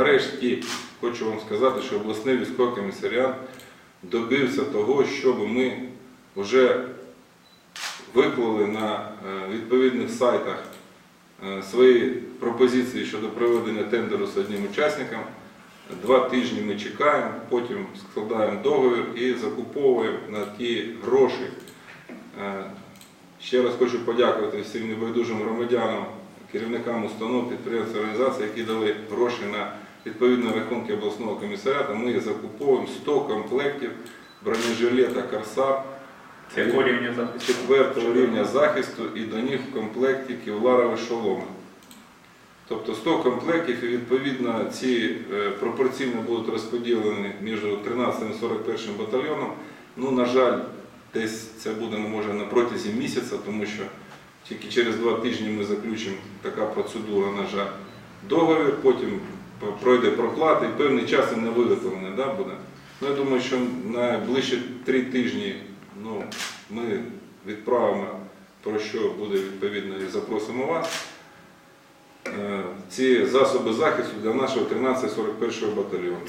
нарешті хочу вам сказати, що обласний військовий комісаріат добився того, щоб ми вже виклали на е, відповідних сайтах е, свої пропозиції щодо проведення тендеру з одним учасником. Два тижні ми чекаємо, потім складаємо договір і закуповуємо на ті гроші. Е, Ще раз хочу подякувати всім небайдужим громадянам, керівникам установ, підприємств, організацій, які дали гроші на відповідні рахунки обласного комісаріату. Ми закуповуємо 100 комплектів бронежилета Корсар якого рівня захисту? четвертого рівня захисту і до них в комплекті кевларові шоломи. Тобто 100 комплектів і відповідно ці е, пропорційно будуть розподілені між 13 і 41 батальйоном. Ну, на жаль, десь це буде може на протязі місяця, тому що тільки через два тижні ми заключимо така процедура, на жаль. Договір, потім пройде проклад і певний час і не виготовлене да, буде. Ну, я думаю, що на ближче три тижні ну, ми відправимо, про що буде відповідно і запросимо вас. Е, Ці засоби захисту для нашого 13-41 батальйону.